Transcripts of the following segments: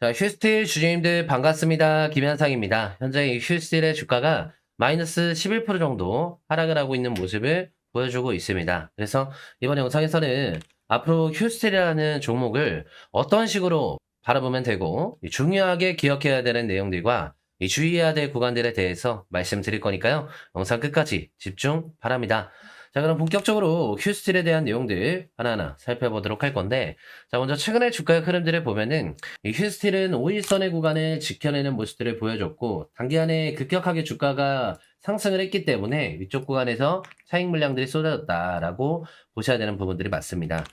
자, 휴스틸 주주님들 반갑습니다. 김현상입니다. 현재 이 휴스틸의 주가가 마이너스 11% 정도 하락을 하고 있는 모습을 보여주고 있습니다. 그래서 이번 영상에서는 앞으로 휴스틸이라는 종목을 어떤 식으로 바라보면 되고 이 중요하게 기억해야 되는 내용들과 이 주의해야 될 구간들에 대해서 말씀드릴 거니까요. 영상 끝까지 집중 바랍니다. 자, 그럼 본격적으로 휴스틸에 대한 내용들 하나하나 살펴보도록 할 건데, 자, 먼저 최근의 주가의 흐름들을 보면은, 이 휴스틸은 5일선의 구간을 지켜내는 모습들을 보여줬고, 단기간에 급격하게 주가가 상승을 했기 때문에 위쪽 구간에서 차익 물량들이 쏟아졌다라고 보셔야 되는 부분들이 맞습니다.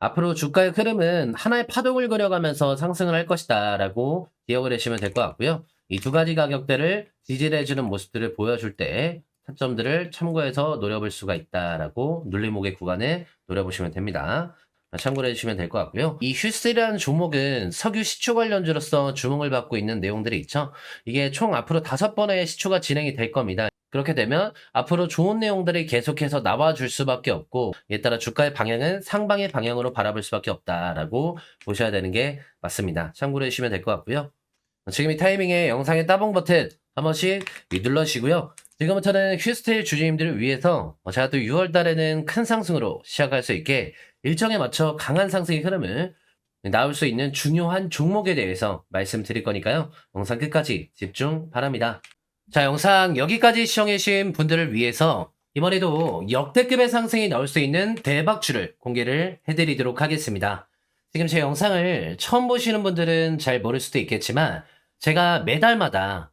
앞으로 주가의 흐름은 하나의 파동을 그려가면서 상승을 할 것이다라고 기억을 하시면 될 것 같고요. 이 두 가지 가격대를 지지해주는 모습들을 보여줄 때 타점들을 참고해서 노려볼 수가 있다라고 눌림목의 구간을 노려보시면 됩니다. 참고를 해주시면 될 것 같고요. 이 휴스라는 종목은 석유 시추 관련주로서 주목을 받고 있는 내용들이 있죠. 이게 총 앞으로 다섯 번의 시추가 진행이 될 겁니다. 그렇게 되면 앞으로 좋은 내용들이 계속해서 나와줄 수밖에 없고 이에 따라 주가의 방향은 상방의 방향으로 바라볼 수밖에 없다라고 보셔야 되는 게 맞습니다. 참고를 해주시면 될 것 같고요. 지금 이 타이밍에 영상의 따봉 버튼 한 번씩 눌러주시고요. 지금부터는 휴스테일 주주님들을 위해서 어, 제가 또 6월 달에는 큰 상승으로 시작할 수 있게 일정에 맞춰 강한 상승의 흐름을 나올 수 있는 중요한 종목에 대해서 말씀드릴 거니까요. 영상 끝까지 집중 바랍니다. 자, 영상 여기까지 시청해주신 분들을 위해서 이번에도 역대급의 상승이 나올 수 있는 대박주를 공개를 해드리도록 하겠습니다. 지금 제 영상을 처음 보시는 분들은 잘 모를 수도 있겠지만 제가 매달마다